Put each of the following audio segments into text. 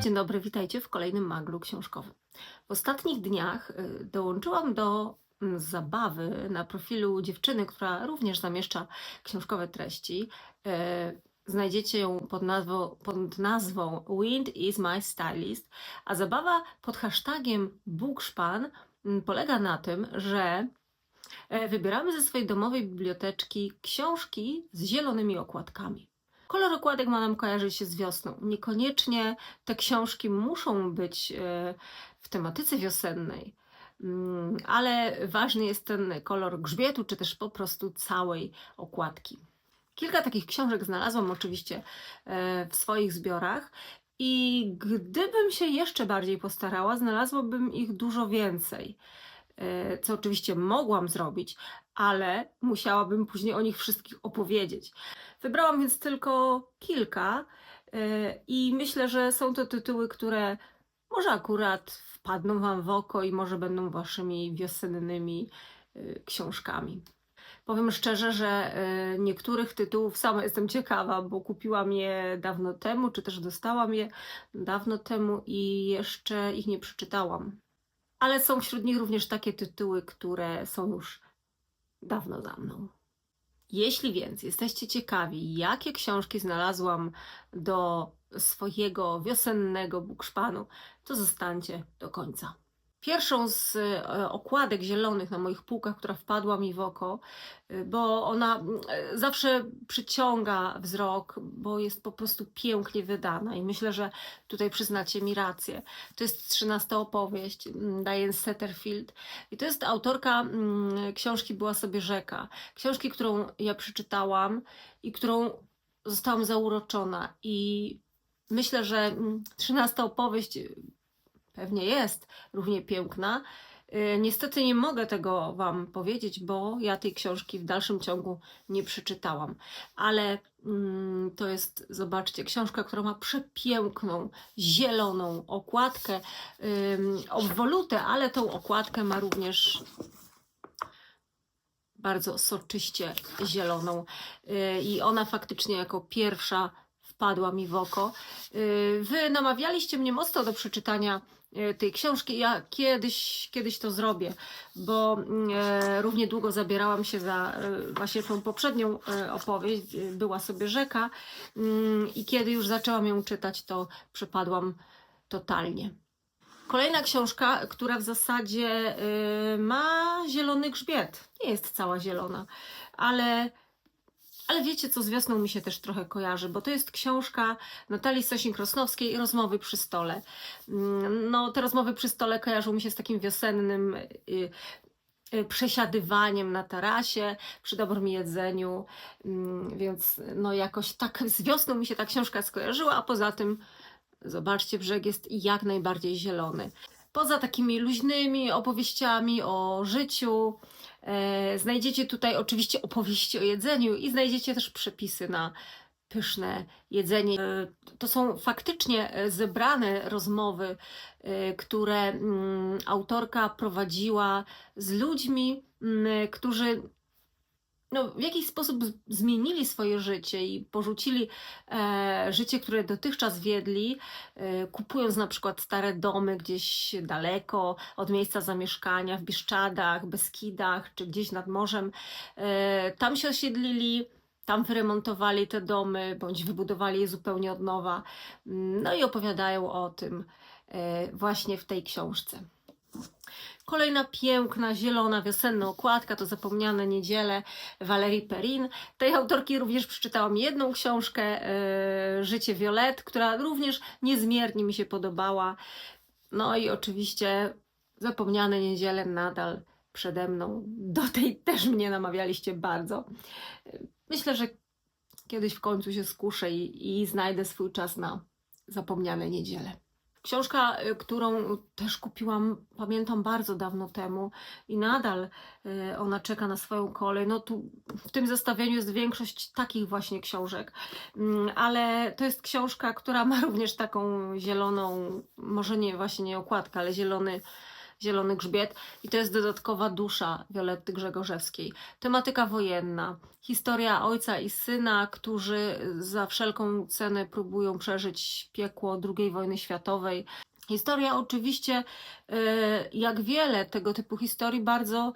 dzień dobry, witajcie w kolejnym maglu książkowym. W ostatnich dniach y, dołączyłam do mm, zabawy na profilu dziewczyny, która również zamieszcza książkowe treści. Y, Znajdziecie ją pod nazwą, pod nazwą Wind is my stylist, a zabawa pod hashtagiem Bookspan mm, polega na tym, że e, wybieramy ze swojej domowej biblioteczki książki z zielonymi okładkami. Kolor okładek ma nam kojarzyć się z wiosną. Niekoniecznie te książki muszą być e, w tematyce wiosennej, Mm, ale ważny jest ten kolor grzbietu, czy też po prostu całej okładki. Kilka takich książek znalazłam oczywiście e, w swoich zbiorach. I gdybym się jeszcze bardziej postarała, znalazłabym ich dużo więcej. E, Co oczywiście mogłam zrobić, ale musiałabym później o nich wszystkich opowiedzieć. Wybrałam więc tylko kilka e, i myślę, że są to tytuły, które może akurat wpadną Wam w oko i może będą Waszymi wiosennymi e, książkami. Powiem szczerze, że niektórych tytułów sama jestem ciekawa, bo kupiłam je dawno temu, czy też dostałam je dawno temu i jeszcze ich nie przeczytałam. Ale są wśród nich również takie tytuły, które są już dawno za mną. Jeśli więc jesteście ciekawi, jakie książki znalazłam do swojego wiosennego bukszpanu, to zostańcie do końca. Pierwszą z e, okładek zielonych na moich półkach, która wpadła mi w oko, e, bo ona e, zawsze przyciąga wzrok, bo jest po prostu pięknie wydana i myślę, że tutaj przyznacie mi rację. To jest trzynasta opowieść Diane Setterfield i to jest autorka książki Była sobie rzeka. Książki, którą ja przeczytałam i którą zostałam zauroczona i myślę, że trzynasta opowieść pewnie jest równie piękna. Y, Niestety nie mogę tego Wam powiedzieć, bo ja tej książki w dalszym ciągu nie przeczytałam. Ale mm, to jest, zobaczcie, książka, która ma przepiękną, zieloną okładkę, ym, obwolutę, ale tą okładkę ma również bardzo soczyście zieloną. Y, I ona faktycznie jako pierwsza wpadła mi w oko. Y, Wy namawialiście mnie mocno do przeczytania tej książki. Ja kiedyś, kiedyś to zrobię, bo e, równie długo zabierałam się za e, właśnie tą poprzednią e, opowieść. Była sobie rzeka mm, i kiedy już zaczęłam ją czytać, to przepadłam totalnie. Kolejna książka, która w zasadzie ma zielony grzbiet. Nie jest cała zielona, ale ale wiecie, co z wiosną mi się też trochę kojarzy, bo to jest książka Natalii Sosink-Rosnowskiej Rozmowy przy stole. Mm, No, te rozmowy przy stole kojarzą mi się z takim wiosennym y, y, przesiadywaniem na tarasie, przy dobrym jedzeniu, Mm, więc no jakoś tak z wiosną mi się ta książka skojarzyła, a poza tym zobaczcie, brzeg jest jak najbardziej zielony. Poza takimi luźnymi opowieściami o życiu, Znajdziecie tutaj oczywiście opowieści o jedzeniu i znajdziecie też przepisy na pyszne jedzenie. E, To są faktycznie e, zebrane rozmowy, e, które mm, autorka prowadziła z ludźmi, mm, którzy no, w jakiś sposób zmienili swoje życie i porzucili e, życie, które dotychczas wiedli, e, kupując na przykład stare domy gdzieś daleko od miejsca zamieszkania, w Bieszczadach, Beskidach czy gdzieś nad morzem. E, tam się osiedlili, tam wyremontowali te domy bądź wybudowali je zupełnie od nowa. Mm, No i opowiadają o tym e, właśnie w tej książce. Kolejna piękna, zielona, wiosenna okładka to Zapomniane Niedziele Valerii Perrin. Tej autorki również przeczytałam jedną książkę, e, Życie Violet, która również niezmiernie mi się podobała. No i oczywiście Zapomniane Niedziele nadal przede mną. Do tej też mnie namawialiście bardzo. Myślę, że kiedyś w końcu się skuszę i, i znajdę swój czas na Zapomniane Niedziele. Książka, y, którą też kupiłam, pamiętam bardzo dawno temu i nadal y, ona czeka na swoją kolej. No tu w tym zestawieniu jest większość takich właśnie książek, Mm, ale to jest książka, która ma również taką zieloną, może nie właśnie nie okładkę, ale zielony Zielony Grzbiet i to jest dodatkowa dusza Violetty Grzegorzewskiej. Tematyka wojenna, historia ojca i syna, którzy za wszelką cenę próbują przeżyć piekło II wojny światowej. Historia oczywiście, y, jak wiele tego typu historii, bardzo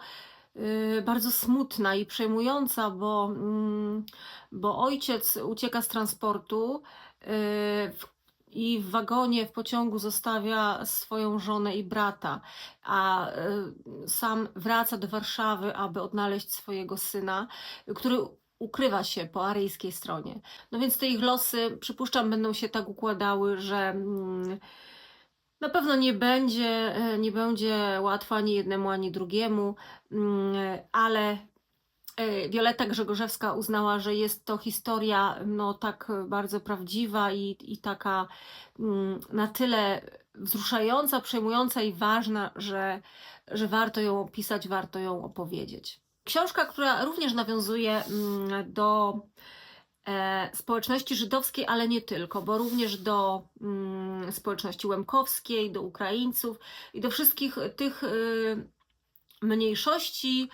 y, bardzo smutna i przejmująca, bo, mm, bo ojciec ucieka z transportu y, w- i w wagonie, w pociągu zostawia swoją żonę i brata, a y, sam wraca do Warszawy, aby odnaleźć swojego syna, który ukrywa się po aryjskiej stronie. No więc te ich losy, przypuszczam, będą się tak układały, że. mm, na pewno nie będzie, e, nie będzie łatwo ani jednemu, ani drugiemu, mm, ale e, Wioletta Grzegorzewska uznała, że jest to historia no, tak bardzo prawdziwa i, i taka mm, na tyle wzruszająca, przejmująca i ważna, że, że warto ją opisać, warto ją opowiedzieć. Książka, która również nawiązuje mm, do e, społeczności żydowskiej, ale nie tylko, bo również do mm, społeczności łemkowskiej, do Ukraińców i do wszystkich tych y, mniejszości,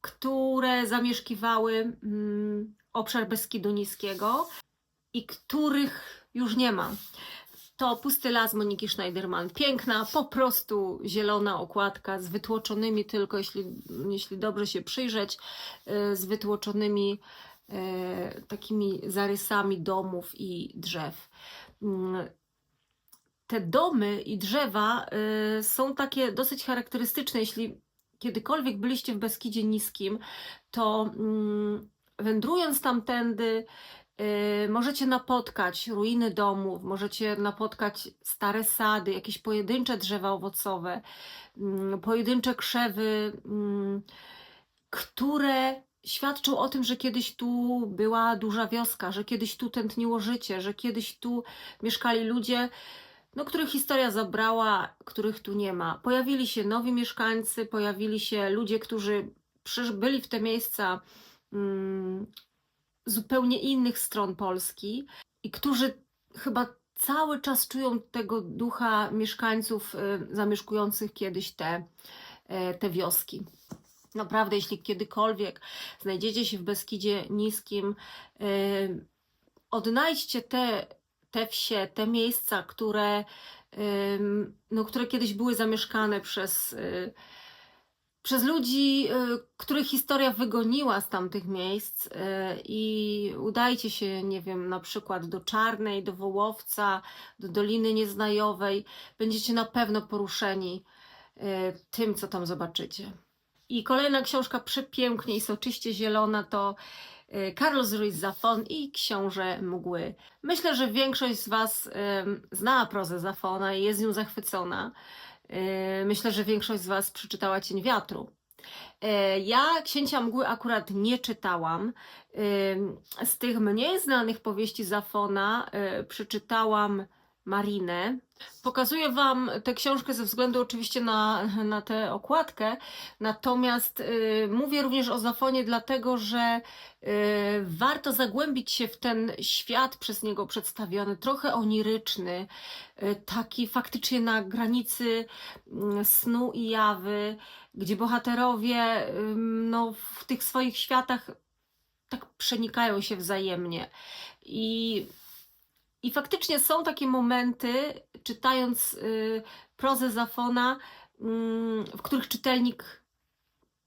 które zamieszkiwały mm, obszar Beskidu Niskiego i których już nie ma. To Pusty Las Moniki Schneiderman. Piękna, po prostu zielona okładka z wytłoczonymi tylko, jeśli, jeśli dobrze się przyjrzeć, y, z wytłoczonymi e, takimi zarysami domów i drzew. Mm, Te domy i drzewa e, są takie dosyć charakterystyczne. Jeśli kiedykolwiek byliście w Beskidzie Niskim, to mm, wędrując tamtędy, e, możecie napotkać ruiny domów, możecie napotkać stare sady, jakieś pojedyncze drzewa owocowe, mm, pojedyncze krzewy, mm, które świadczą o tym, że kiedyś tu była duża wioska, że kiedyś tu tętniło życie, że kiedyś tu mieszkali ludzie, no, których historia zabrała, których tu nie ma. Pojawili się nowi mieszkańcy, pojawili się ludzie, którzy byli w te miejsca mm, zupełnie innych stron Polski i którzy chyba cały czas czują tego ducha mieszkańców y, zamieszkujących kiedyś te, e, te wioski. Naprawdę, jeśli kiedykolwiek znajdziecie się w Beskidzie Niskim, y, odnajdźcie te, te wsie, te miejsca, które, no, które kiedyś były zamieszkane przez, y, przez ludzi, y, których historia wygoniła z tamtych miejsc y, i udajcie się, nie wiem, na przykład do Czarnej, do Wołowca, do Doliny Nieznajowej. Będziecie na pewno poruszeni tym, co tam zobaczycie. I kolejna książka przepięknie i soczyście zielona to Carlos Ruiz Zafon i Książę Mgły. Myślę, że większość z Was ym, zna prozę Zafona i jest nią zachwycona. Y, Myślę, że większość z Was przeczytała Cień Wiatru. Y, Ja Księcia Mgły akurat nie czytałam. Z tych mniej znanych powieści Zafona y, przeczytałam Marinę. Pokazuję Wam tę książkę ze względu oczywiście na, na tę okładkę, natomiast y, mówię również o Zafonie dlatego, że y, warto zagłębić się w ten świat przez niego przedstawiony, trochę oniryczny, y, taki faktycznie na granicy mm, snu i jawy, gdzie bohaterowie ym, no, w tych swoich światach tak przenikają się wzajemnie. I i faktycznie są takie momenty, czytając y, prozę Zafona, mm, w których czytelnik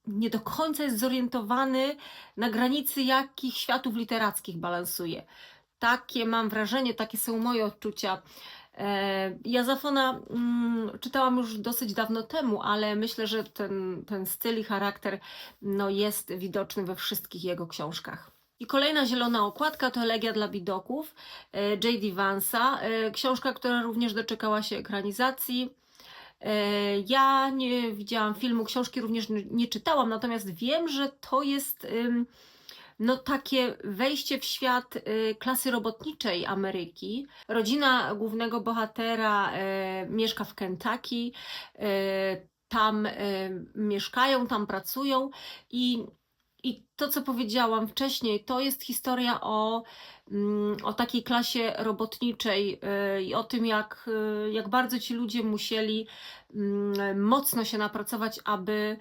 nie do końca jest zorientowany na granicy, jakich światów literackich balansuje. Takie mam wrażenie, takie są moje odczucia. E, Ja Zafona mm, czytałam już dosyć dawno temu, ale myślę, że ten, ten styl i charakter no, jest widoczny we wszystkich jego książkach. I kolejna zielona okładka to Elegia dla Bidoków e, J.D. Vansa. e, Książka, która również doczekała się ekranizacji. E, Ja nie widziałam filmu, książki również nie- czytałam, natomiast wiem, że to jest no, takie wejście w świat y, klasy robotniczej Ameryki. Rodzina głównego bohatera e, mieszka w Kentucky, e, tam mieszkają, tam pracują i I to, co powiedziałam wcześniej, to jest historia o, mm, o takiej klasie robotniczej y, i o tym, jak, y, jak bardzo ci ludzie musieli mm, mocno się napracować, aby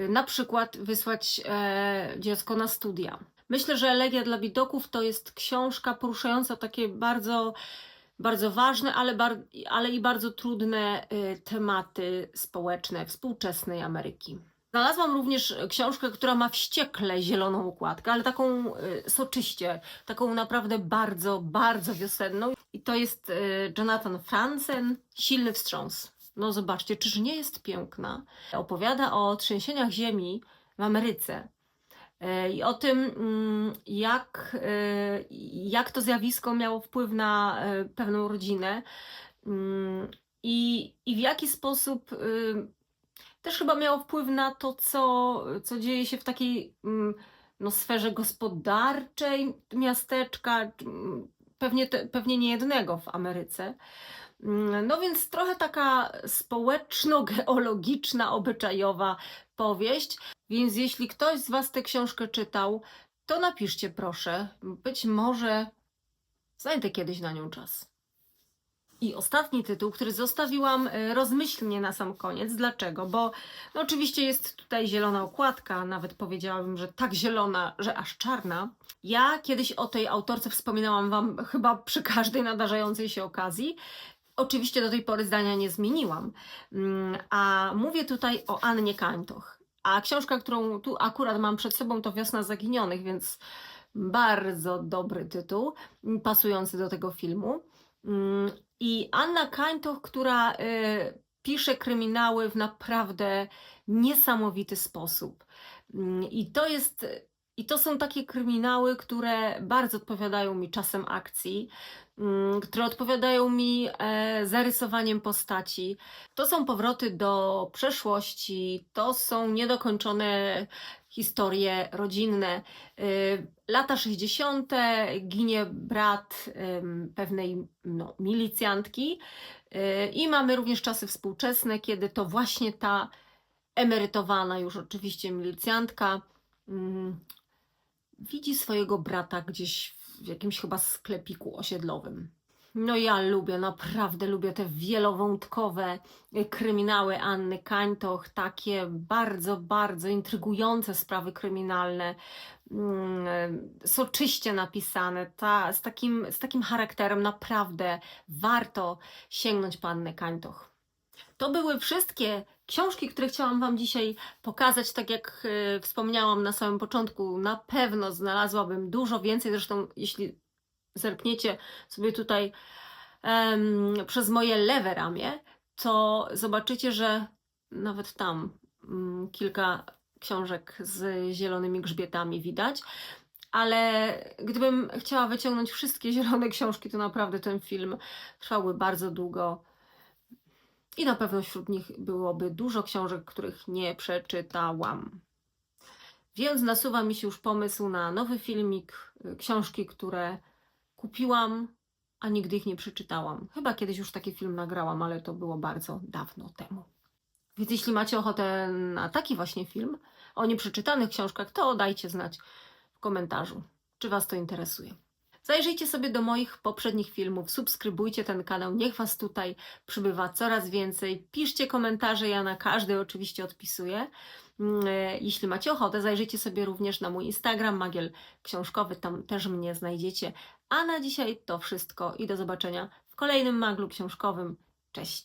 y, na przykład wysłać e, dziecko na studia. Myślę, że Elegia dla Widoków to jest książka poruszająca takie bardzo, bardzo ważne, ale, bar, ale i bardzo trudne tematy społeczne współczesnej Ameryki. Znalazłam również książkę, która ma wściekle zieloną układkę, ale taką y, soczyście, taką naprawdę bardzo, bardzo wiosenną. I to jest y, Jonathan Franzen, Silny wstrząs. No zobaczcie, czyż nie jest piękna? Opowiada o trzęsieniach ziemi w Ameryce e, i o tym, mm, jak, e, jak to zjawisko miało wpływ na e, pewną rodzinę mm, i, i w jaki sposób y, też chyba miało wpływ na to, co, co dzieje się w takiej mm, no, sferze gospodarczej miasteczka, mm, pewnie, pewnie nie jednego w Ameryce. Mm, No więc trochę taka społeczno-geologiczna, obyczajowa powieść. Więc jeśli ktoś z Was tę książkę czytał, to napiszcie proszę. Być może znajdę kiedyś na nią czas. I ostatni tytuł, który zostawiłam e, rozmyślnie na sam koniec. Dlaczego? Bo no oczywiście jest tutaj zielona okładka, nawet powiedziałabym, że tak zielona, że aż czarna. Ja kiedyś o tej autorce wspominałam Wam chyba przy każdej nadarzającej się okazji. Oczywiście do tej pory zdania nie zmieniłam. Mm, A mówię tutaj o Annie Kańtoch. A książka, którą tu akurat mam przed sobą, to Wiosna Zaginionych, więc bardzo dobry tytuł, pasujący do tego filmu. Mm, I Anna Kańtoch, która y, pisze kryminały w naprawdę niesamowity sposób. Mm, I to jest. I to są takie kryminały, które bardzo odpowiadają mi czasem akcji, mm, które odpowiadają mi e, zarysowaniem postaci. To są powroty do przeszłości, to są niedokończone historie rodzinne. Y, Lata 60. ginie brat pewnej no, milicjantki y, i mamy również czasy współczesne, kiedy to właśnie ta emerytowana już oczywiście milicjantka ym, widzi swojego brata gdzieś w jakimś chyba sklepiku osiedlowym. No ja lubię, naprawdę lubię te wielowątkowe y, kryminały Anny Kańtoch, takie bardzo, bardzo intrygujące sprawy kryminalne, mm, soczyście napisane, ta, z, takim, z takim charakterem naprawdę warto sięgnąć po Annę Kańtoch. To były wszystkie książki, które chciałam Wam dzisiaj pokazać. Tak jak e, wspomniałam na samym początku, na pewno znalazłabym dużo więcej. Zresztą, jeśli zerkniecie sobie tutaj em, przez moje lewe ramię, to zobaczycie, że nawet tam mm, kilka książek z zielonymi grzbietami widać. Ale gdybym chciała wyciągnąć wszystkie zielone książki, to naprawdę ten film trwałby bardzo długo. I na pewno wśród nich byłoby dużo książek, których nie przeczytałam. Więc nasuwa mi się już pomysł na nowy filmik, y, książki, które kupiłam, a nigdy ich nie przeczytałam. Chyba kiedyś już taki film nagrałam, ale to było bardzo dawno temu. Więc jeśli macie ochotę na taki właśnie film o nieprzeczytanych książkach, to dajcie znać w komentarzu, czy Was to interesuje. Zajrzyjcie sobie do moich poprzednich filmów, subskrybujcie ten kanał, niech Was tutaj przybywa coraz więcej. Piszcie komentarze, ja na każdy oczywiście odpisuję. Mm, e, Jeśli macie ochotę, zajrzyjcie sobie również na mój Instagram, Magiel Książkowy, tam też mnie znajdziecie. A na dzisiaj to wszystko i do zobaczenia w kolejnym maglu książkowym. Cześć!